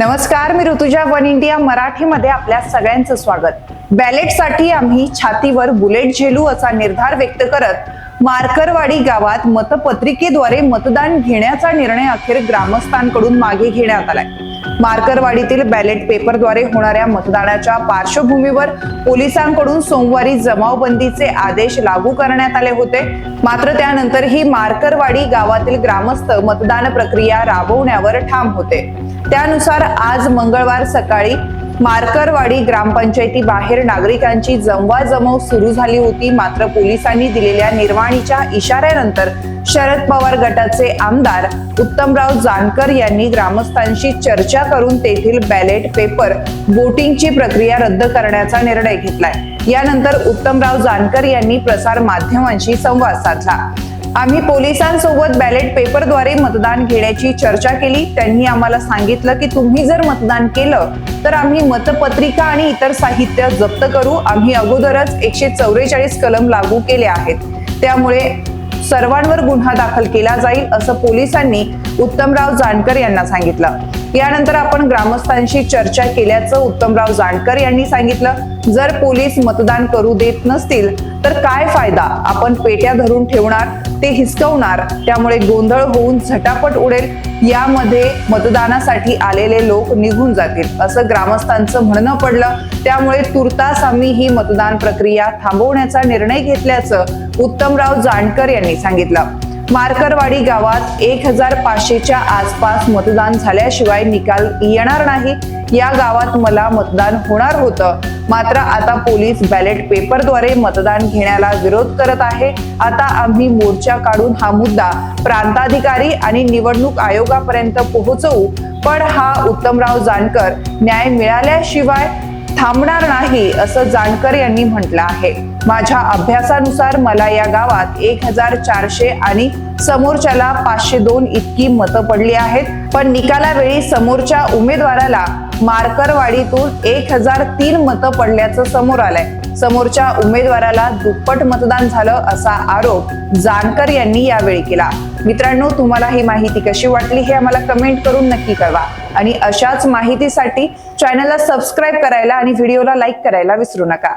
नमस्कार मी Rutuja one India मराठीमध्ये आपल्या सगळ्यांचं स्वागत. बॅलेटसाठी आम्ही छातीवर बुलेट झेलू असा निर्धार व्यक्त करत मार्करवाडी गावात मतपत्रिकेद्वारे मतदान घेण्याचा निर्णय अखेर ग्रामस्थांकडून मागे घेण्यात आलाय. मार्करवाडीतील बॅलेट पेपरद्वारे होणाऱ्या मतदानाच्या पार्श्वभूमीवर पोलिसांकडून सोमवारी जमावबंदीचे आदेश लागू करण्यात आले होते. मात्र त्यानंतर ही मार्करवाडी गावातील ग्रामस्थ मतदान प्रक्रिया राबवण्यावर ठाम होते. त्यानुसार आज मंगळवार सकाळी मार्करवाडी ग्रामपंचायती बाहेर नागरिकांची जमवाजमव सुरू झाली होती. मात्र पोलिसांनी दिलेल्या निर्वाणीच्या इशाऱ्यानंतर शरद पवार गटाचे आमदार उत्तमराव जानकर यांनी ग्रामस्थांशी चर्चा करून तेथील बॅलेट पेपर बोटिंगची प्रक्रिया रद्द करण्याचा निर्णय घेतलाय. यानंतर उत्तमराव जानकर यांनी प्रसार माध्यमांशी संवाद साधला. आम्ही पोलिसांसोबत बॅलेट पेपरद्वारे मतदान घेण्याची चर्चा केली. त्यांनी आम्हाला सांगितलं की तुम्ही जर मतदान केलं तर आम्ही मतपत्रिका आणि इतर साहित्य जप्त करू. आम्ही अगोदरच एकशे चौवेचाळीस कलम लागू केले आहेत. त्यामुळे सर्वांवर गुन्हा दाखल केला जाईल असं पोलिसांनी उत्तमराव जानकर यांना सांगितलं. यानंतर आपण ग्रामस्थांशी चर्चा केल्याचं उत्तमराव जानकर यांनी सांगितलं. जर पोलीस मतदान करू देत नसतील तर काय फायदा? आपण पेट्या धरून ठेवणार ते हिसकवणार त्यामुळे गोंधळ होऊन झटापट उडेल. यामध्ये मतदानासाठी आलेले लोक निघून जातील असं ग्रामस्थांचं म्हणणं पडलं. त्यामुळे तुर्तास आम्ही ही मतदान प्रक्रिया थांबवण्याचा निर्णय घेतल्याचं उत्तमराव जानकर यांनी सांगितलं. मार्करवाडी गावात एक हजार पाचशेच्या आसपास मतदान झाल्याशिवाय निकाल येणार नाही. या गावात मला मतदान होणार होतं. मात्र आता पोलीस बॅलेट पेपरद्वारे मतदान घेण्याला विरोध करत आहे. आता आम्ही मोर्चा काढून हा मुद्दा प्रांताधिकारी आणि निवडणूक आयोगापर्यंत पोहोचवू. पण हा उत्तमराव जानकर न्याय मिळाल्याशिवाय थांबणार नाही असं जानकर यांनी म्हटलं आहे. माझ्या अभ्यासानुसार मला या गावात एक हजार चारशे आणि समोरच्याला पाचशे दोन इतकी मतं पडली आहेत. पण निकालावेळी समोरच्या उमेदवाराला मार्करवाडीतून एक हजार तीन मतं पडल्याचं समोर आलंय. समोरच्या उमेदवाराला दुप्पट मतदान झालं असा आरोप जानकर यांनी यावेळी केला. मित्रांनो तुम्हाला ही माहिती कशी वाटली हे आम्हाला कमेंट करून नक्की कळवा. आणि अशाच माहितीसाठी चॅनलला सबस्क्राईब करायला आणि व्हिडिओला लाईक करायला विसरू नका.